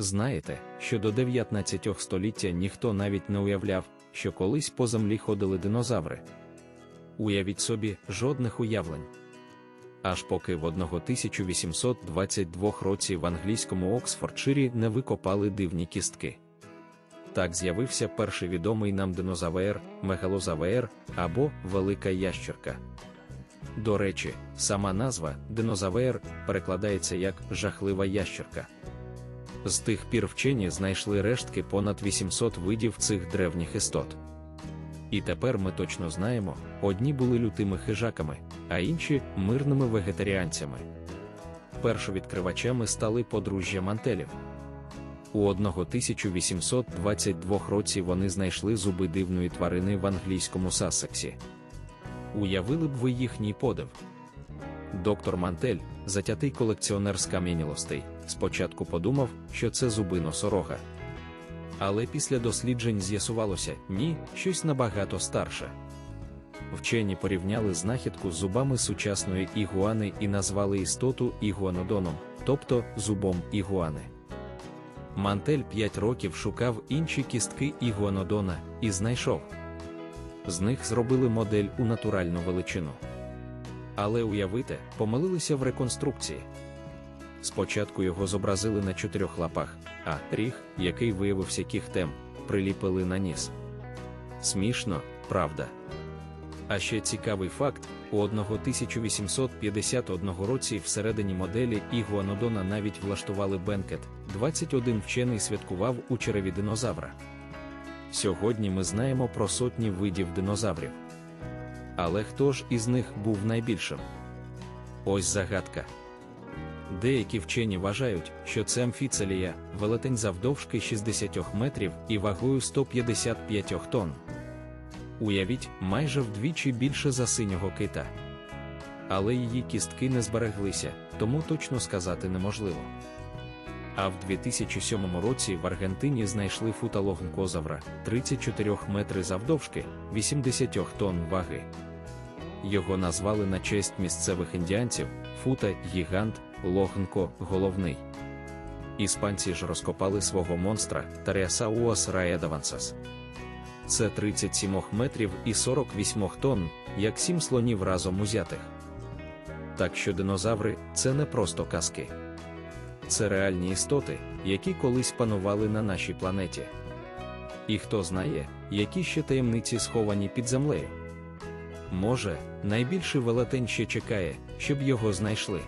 Знаєте, що до 19 століття ніхто навіть не уявляв, що колись по землі ходили динозаври. Уявіть собі, жодних уявлень. Аж поки в 1822 році в англійському Оксфордширі не викопали дивні кістки. Так з'явився перший відомий нам динозавр, мегалозавр або велика ящерка. До речі, сама назва динозавр перекладається як жахлива ящерка. З тих пір вчені знайшли рештки понад 800 видів цих древніх істот. І тепер ми точно знаємо, одні були лютими хижаками, а інші мирними вегетаріанцями. Першовідкривачами стали подружжя мантелів. У 1822 році вони знайшли зуби дивної тварини в англійському Сассексі. Уявили б ви їхній подив. Доктор Мантель, затятий колекціонер скам'янілостей, спочатку подумав, що це зуби носорога. Але після досліджень з'ясувалося ні, щось набагато старше. Вчені порівняли знахідку з зубами сучасної ігуани і назвали істоту ігуанодоном, тобто зубом ігуани. Мантель 5 років шукав інші кістки ігуанодона і знайшов. З них зробили модель у натуральну величину. Але уявите, помилилися в реконструкції. Спочатку його зобразили на чотирьох лапах, а ріг, який виявився кіхтем, приліпили на ніс. Смішно, правда. А ще цікавий факт: у 1851 році всередині моделі Ігуанодона навіть влаштували бенкет, 21 вчений святкував у череві динозавра. Сьогодні ми знаємо про сотні видів динозаврів. Але хто ж із них був найбільшим? Ось загадка. Деякі вчені вважають, що це амфіцелія, велетень завдовжки 60 метрів і вагою 155 тонн. Уявіть, майже вдвічі більше за синього кита. Але її кістки не збереглися, тому точно сказати неможливо. А в 2007 році в Аргентині знайшли футалогнкозавра 34 метри завдовжки, 80 тонн ваги. Його назвали на честь місцевих індіанців фута гігант, логнко головний. Іспанці ж розкопали свого монстра Таріасауас раедавансас. Це 37 метрів і 48 тонн, як сім слонів разом узятих. Так що динозаври це не просто казки. Це реальні істоти, які колись панували на нашій планеті. І хто знає, які ще таємниці сховані під землею. Може, найбільший велетень ще чекає, щоб його знайшли.